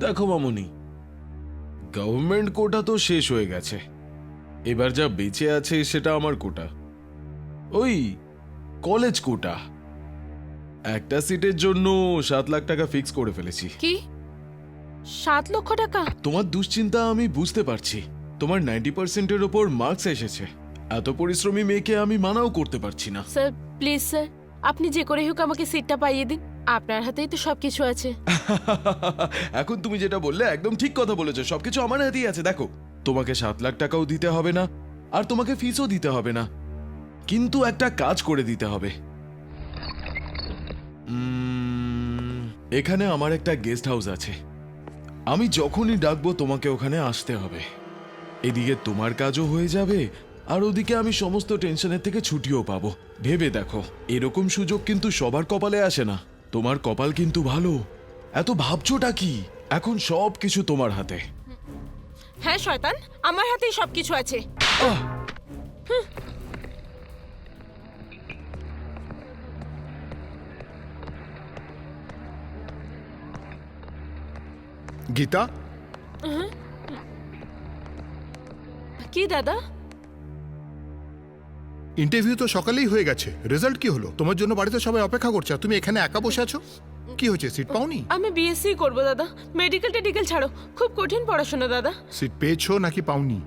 দেখো মামনি। গভর্নমেন্ট কোটা তো শেষ হয়ে গেছে। এবার যা বেঁচে আছে সেটা আমার কোটা ওই কলেজ কোটা একটা সিটের জন্য সাত লাখ টাকা ফিক্স করে ফেলেছি। কি? সাত লক্ষ টাকা? তোমার দুশ্চিন্তা আমি বুঝতে পারছি। তোমার নাইনটি পার্সেন্টের ওপর মার্কস এসেছে। এত পরিশ্রমী মেয়েকে আমি মানাও করতে পারছি না। স্যার প্লিজ স্যার আপনি যে করে হোক আমাকে সিটটা পাইয়ে দিন। আপনার হাতেই তো সবকিছু আছে। এখন তুমি যেটা বললে একদম ঠিক কথা বলেছ, সবকিছু আমার হাতেই আছে, দেখো। তোমাকে সাত লাখ টাকাও দিতে হবে না, আর তোমাকে ফিসও দিতে হবে না। কিন্তু একটা কাজ করে দিতে হবে। এখানে আমার একটা গেস্ট হাউস আছে। আমি যখনই ডাকবো তোমাকে ওখানে আসতে হবে। এদিকে তোমার কাজও হয়ে যাবে, আর ওদিকে আমি সমস্ত টেনশনের থেকে ছুটিও পাবো। ভেবে দেখো, এরকম সুযোগ কিন্তু সবার কপালে আসে না। তোমার কপাল কিন্তু ভালো। এত ভাবছোটা কি? এখন সব কিছু তোমার হাতে। হ্যাঁ শয়তান আমার হাতেই সব কিছু আছে। আহ! গীতা? কি দাদা? ইন্টারভিউ তো সকালেই হয়ে গেছে। রেজাল্ট কি হলো? তোমার জন্য বাড়িতে সবাই অপেক্ষা করছে আর তুমি এখানে একা বসে আছো? কি হয়েছে? সিট পাওনি? আমি বিএসসি করব দাদা। মেডিকেল টেডিকেল ছাড়ো। খুব কঠিন পড়াশোনা দাদা। সিট পেয়েছ নাকি পাওনি?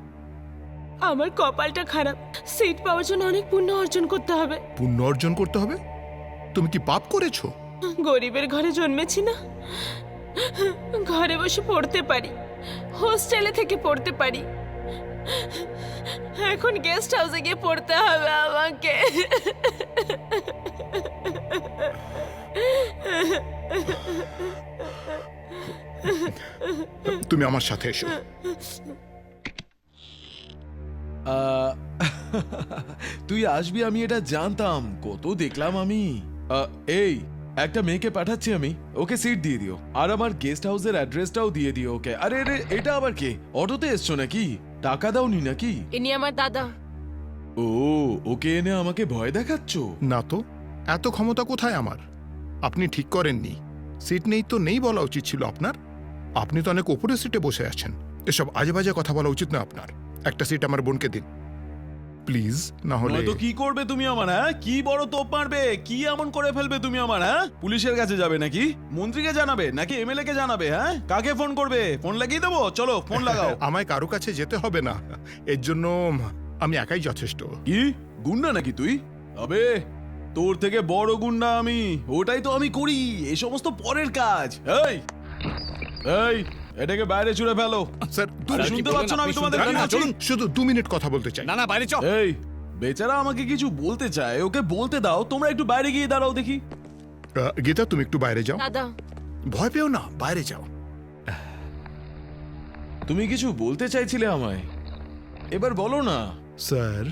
আমার কপালটা খারাপ। সিট পাওয়ার জন্য অনেক পুণ্য অর্জন করতে হবে। পুণ্য অর্জন করতে হবে? তুমি কি পাপ করেছ? গরিবের ঘরে জন্মেছি না। ঘরে বসে পড়তে পারি। হোস্টেলে থেকে পড়তে পারি। এখন গেস্ট হাউসে গিয়ে পড়তে হবে আমাকে। তুমি আমার সাথে এসো। আহ, তুই আসবি আমি এটা জানতাম কত দেখলাম আমি। আহ, এই একটা মেয়েকে পাঠাচ্ছি আমি ওকে সিট দিয়ে দিও। আর আমার গেস্ট হাউসের অ্যাড্রেসটাও দিয়ে দিও ওকে। আরে আরে এটা আবার কে? অটোতে এসছো নাকি? টাকা দাওনি নাকি? ইনি আমার দাদা। ও ওকে এনে আমাকে ভয় দেখাচ্ছ? না তো এত ক্ষমতা কোথায় আমার? আপনি ঠিক করেননি। সিট নেই তো নেই বলা উচিত ছিল আপনার। আপনি তো অনেক ওপরে সিটে বসে আছেন। এসব আজে বাজে কথা বলা উচিত না আপনার। একটা সিট আমার বোনকে দিন। প্লিজ না হলে নয়তো কি করবে তুমি আমার হ্যাঁ? কি বড় তোপ মারবে? কি এমন করে ফেলবে তুমি আমার হ্যাঁ? পুলিশের কাছে যাবে নাকি? মন্ত্রীকে জানাবে নাকি এমএলএ কে জানাবে হ্যাঁ? কাকে ফোন করবে? ফোন লাগিয়ে দেবো? চলো ফোন লাগাও। আমায় কারও কাছে যেতে হবে না। এর জন্য আমি একাই যথেষ্ট। কি? গুন্ডা নাকি তুই? আবে তোর থেকে বড় গুন্ডা আমি। ওটাই তো আমি করি। এই সমস্ত পরের কাজ। এই এই এটাকে বাইরে ছুড়ে ফেলো। স্যার আরে শুনতে পাচ্ছ না আমি তোমাদের কি না, বলছি? চলুন শুধু দু মিনিট কথা বলতে চাই। না না বাইরে চ এই বেচারা আমাকে কিছু বলতে চায় ওকে বলতে দাও তোমরা একটু বাইরে গিয়ে দাঁড়াও দেখি। আহ, গীতা তুমি একটু বাইরে যাও। দাদা। ভয় পেও না বাইরে যাও। তুমি কিছু বলতে চাইছিলে আমায়? এবার বলো না। স্যার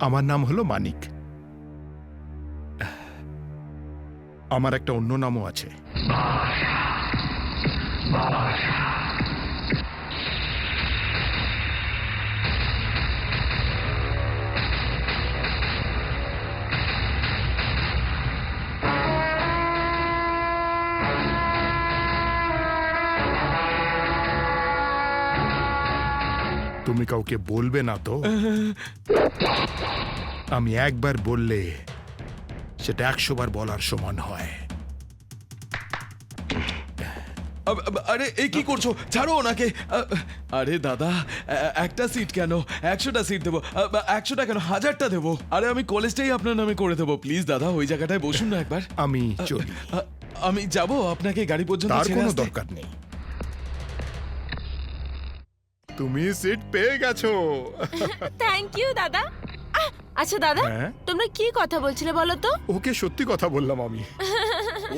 আমার নাম হলো মানিক। আমার একটা অন্য নামও আছে। তুমি কাউকে বলবে না তো? আমি একবার বললে সেটা একশো বার বলার সমান হয়। আব- আব- আরে এই কি করছ? ছাড়ো ওনাকে। আ- আরে দাদা এ- একটা সিট কেন? একশোটা সিট দেবো। আ- একশোটা কেন? হাজারটা দেবো। আরে আমি কলেজটাই আপনার নামে করে দেবো। প্লিজ দাদা ওই জায়গাটায় বসুন না একবার। আমি চলি। আ- আমি যাব আপনাকে গাড়ি পর্যন্ত তার ছেড়ে কোনো আসতে? দরকার নেই। তুমি সিট পেয়ে গেছো। থ্যাংক ইউ দাদা। আহ, আচ্ছা দাদা হ্যাঁ? তোমরা কি কথা বলছিলে বলো তো? ওকে সত্যি কথা বললাম আমি।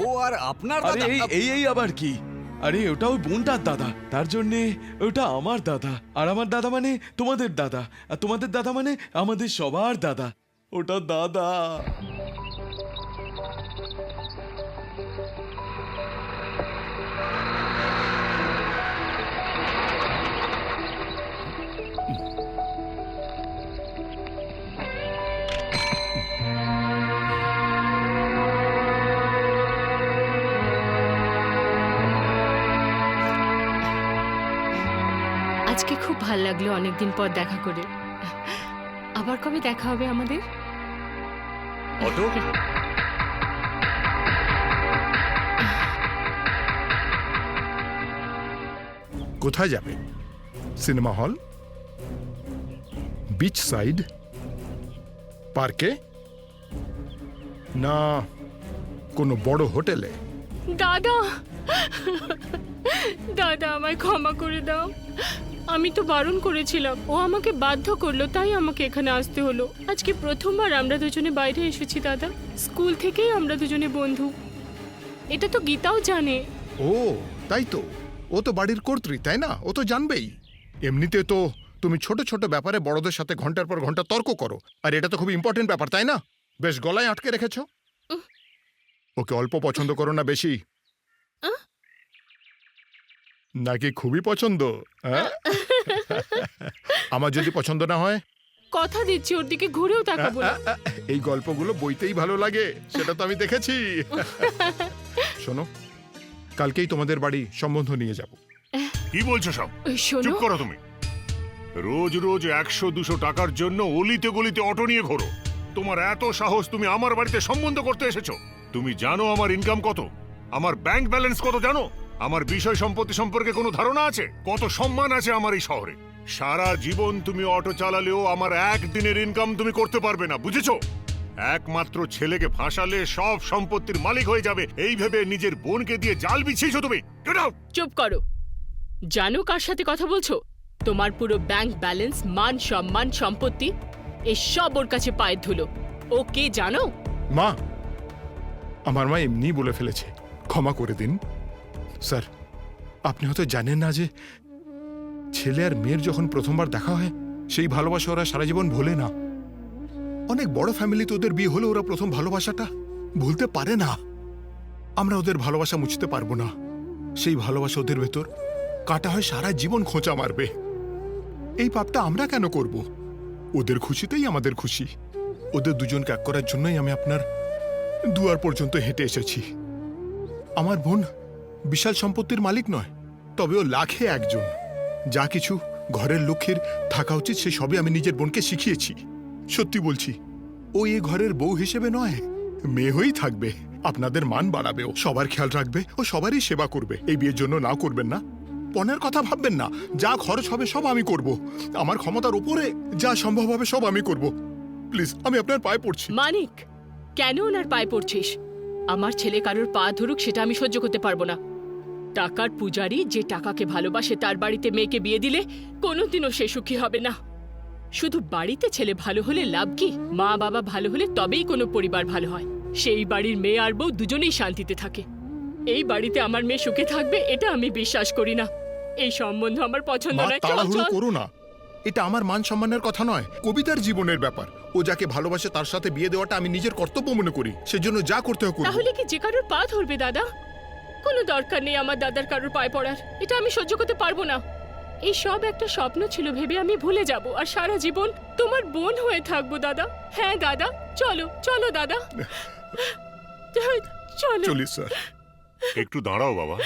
ও আর আপনার আরে দাদা এই এই এই আবার কি? আরে ওটা ওই বোনটার দাদা। তার জন্য ওটা আমার দাদা। আর আমার দাদা মানে তোমাদের দাদা। আর তোমাদের দাদা মানে আমাদের সবার দাদা। ওটা দাদা। ভালো লাগল অনেকদিন পর দেখা করে। আবার কবে দেখা হবে আমাদের? অটো? কোথায় যাবে? Cinema hall? বিচ সাইড পার্কে না কোনো বড় হোটেলে? দাদা! দাদা আমায় ক্ষমা করে দাও। আমি তো বারণ করেছিলাম। ও আমাকে বাধ্য করল তাই আমাকে এখানে আসতে হলো। আজকে প্রথমবার আমরা দুজনে বাইরে এসেছি দাদা। স্কুল থেকেই আমরা দুজনে বন্ধু। এটা তো গীতাও জানে। ও তাই তো। ও তো বাড়ির কর্ত্রী তাই না? ও তো জানবেই। এমনিতে তো তুমি ছোট ছোট ব্যাপারে বড়দের সাথে ঘণ্টার পর ঘণ্টা তর্ক করো। আর এটা তো খুব ইম্পর্টেন্ট ব্যাপার তাই না? বেশ গলায় আটকে রেখেছ? ওকে অল্প পছন্দ করো না বেশি। নাকি খুবই পছন্দ হ্যাঁ? আমার যদি পছন্দ না হয়? কথা দিচ্ছি ওর দিকে ঘুরেও তাকাবো না। এই গল্পগুলো বইতেই ভালো লাগে সেটা তো আমি দেখেছি। শোনো কালকেই তোমাদের বাড়ি সম্বন্ধ নিয়ে যাব। কি বলছো সব? শোনো। চুপ করো তুমি। রোজ রোজ একশো দুশো টাকার জন্য অলিতে গলিতে অটো নিয়ে ঘোরো। তোমার এত সাহস তুমি আমার বাড়িতে সম্বন্ধ করতে এসেছ। তুমি জানো আমার ইনকাম কত? আমার ব্যাংক ব্যালেন্স কত জানো? আমার বিষয় সম্পত্তি সম্পর্কে কোনো ধারণা আছে? কত সম্মান আছে আমার এই শহরে? সারা জীবন তুমি অটো চালালেও আমার একদিনের ইনকাম তুমি করতে পারবে না বুঝেছ? একমাত্র ছেলেকে ফাঁসালে সব সম্পত্তির মালিক হয়ে যাবে। এই ভেবে নিজের বোনকে দিয়ে জাল বিছিয়েছো তুমি? চুপ করো। জানো কার সাথে কথা বলছো? তোমার পুরো ব্যাংক ব্যালেন্স মান সম্মান সম্পত্তি এসব ওর কাছে পায়ের ধুলো। ও কে জানো? মা আমার মা এমনি বলে ফেলেছে ক্ষমা করে দিন। স্যার, আপনি হয়তো জানেন না যে ছেলে আর মেয়ের যখন প্রথমবার দেখা হয়, সেই ভালোবাসা ওরা সারা জীবন ভোলে না। অনেক বড় ফ্যামিলিতে ওদের বিয়ে হলে ওরা প্রথম ভালোবাসাটা ভুলতে পারে না। আমরা ওদের ভালোবাসা মুছতে পারব না। সেই ভালোবাসা ওদের ভেতর কাটা হয় সারা জীবন খোঁচা মারবে। এই পাপটা আমরা কেন করব? ওদের খুশিতেই আমাদের খুশি। ওদের দুজনকে এক করার জন্যই আমি আপনার দুয়ার পর্যন্ত হেঁটে এসেছি। আমার বোন বিশাল সম্পত্তির মালিক নয়, তবে ও লাখে একজন। যা কিছু ঘরের লক্ষ্যের থাকা উচিত, সে সবই আমি নিজের বোনকে শিখিয়েছি। সত্যি বলছি, ও এ ঘরের বউ হিসেবে নয়, মেয়ে হয়েই থাকবে। আপনাদের মান বাড়াবে, ও সবার খেয়াল রাখবে, ও সবারই সেবা করবে। এই বিয়ের জন্য না করবেন না। পণের কথা ভাববেন না, যা খরচ হবে সব আমি করব। আমার ক্ষমতার উপরে যা সম্ভব হবে সব আমি করব। প্লিজ, আমি আপনার পায়ে পড়ছি। মানিক, কেন ওনার পায়ে পড়ছিস? আমার ছেলে কারোর পা ধরুক, সেটা আমি সহ্য করতে পারব না। টাকার পূজারি যে টাকাকে ভালোবাসে তার বাড়িতে মেয়েকে বিয়ে দিলে কোনোদিনও সে সুখী হবে না। শুধু বাড়িতে ছেলে ভালো হলে লাভ কি? মা বাবা ভালো হলে তবেই কোনো পরিবার ভালো হয়। সেই বাড়ির মেয়ে আর বউ দুজনেই শান্তিতে থাকে। এই বাড়িতে আমার মেয়ে সুখে থাকবে এটা আমি বিশ্বাস করি না। এই সম্বন্ধ আমার পছন্দ মা নয়। চল তাড়াহুড়ো চল। করো না। এটা আমার মান সম্মানের কথা নয় কবিতার জীবনের ব্যাপার। ও যাকে ভালোবাসে তার সাথে বিয়ে দেওয়াটা আমি নিজের কর্তব্য মনে করি। সেজন্য যা করতে হয় করব তাহলে কি যে কারোর পা ধরবে দাদা? কোনো দরকার নেই আমার দাদার কারোর পায়ে পড়ার। এটা আমি সহ্য করতে পারব না। এই সব একটা স্বপ্ন ছিল ভেবে আমি ভুলে যাব আর সারা জীবন তোমার বোন হয়ে থাকব দাদা। হ্যাঁ দাদা। চলো চলো দাদা। চলো। চলি স্যার। একটু দাঁড়াও বাবা।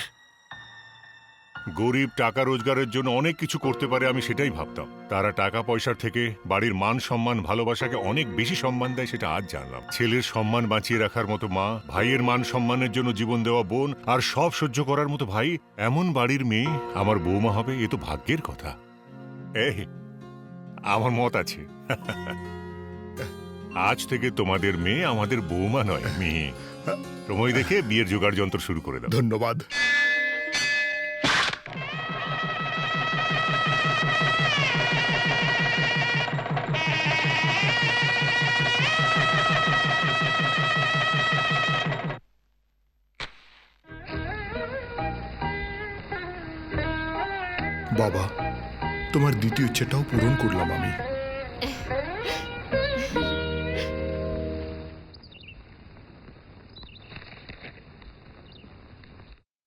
গরিব টাকা রোজগারের জন্য অনেক কিছু করতে পারে, আমি সেটাই ভাবতাম। তারা টাকা পয়সার থেকে বাড়ির মান সম্মান, ভালোবাসাকে অনেক বেশি সম্মান দেয় সেটা আজ জানলাম। ছেলের সম্মান বাঁচিয়ে রাখার মতো মা, ভাইয়ের মান সম্মানের জন্য জীবন দেওয়া বোন আর সব সহ্য করার মতো ভাই, এমন বাড়ির মেয়ে আমার বৌমা হবে, এ তো ভাগ্যের কথা। এই আমার মত আছে। আজ থেকে তোমাদের মেয়ে আমাদের বৌমা নয়, মেয়ে। সময় দেখে বিয়ের জোগাড় যন্ত্র শুরু করে দাও। ধন্যবাদ। বাবা তোমার দ্বিতীয় ইচ্ছেটাও পূরণ করলাম আমি।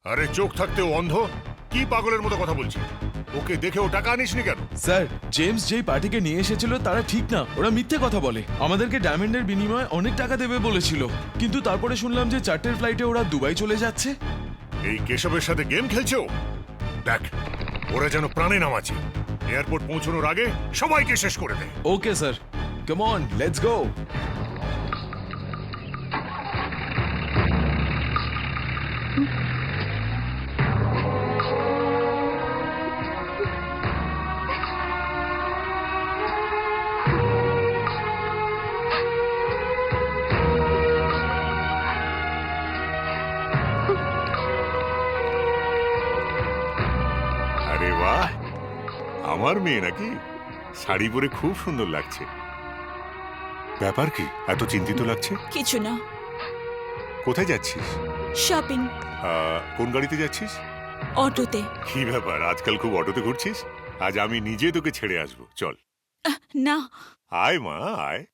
আরে চোখ থাকতে ও অন্ধ? কি পাগলের মতো কথা বলছি ওকে দেখে ও টাকা আনিসনি কেন? স্যার জেমস যেই পার্টিকে নিয়ে এসেছিল তারা ঠিক না ওরা মিথ্যে কথা বলে। আমাদেরকে ডায়মন্ডের বিনিময়ে অনেক টাকা দেবে বলেছিল কিন্তু তারপরে শুনলাম যে চারটের ফ্লাইটে ওরা দুবাই চলে যাচ্ছে। এই কেশবের সাথে গেম খেলছে ও? দেখ ওরা যেন প্রাণে নামাচ্ছে এয়ারপোর্ট পৌঁছানোর আগে সবাইকে শেষ করে দে okay, sir. Come on let's go আরে আমার মেয়ে নাকি? শাড়ি পরে খুব সুন্দর লাগছে। ব্যাপার কি? এত চিন্তিত লাগছে? কিছু না। কোথায় যাচ্ছিস? শপিং আহ, কোন গাড়িতে যাচ্ছিস? অটোতে। কি ব্যাপার? আজকাল খুব অটোতে ঘুরছিস? আজ আমি নিজে তোকে ছেড়ে আসব। চল। না। আয় মা আয়।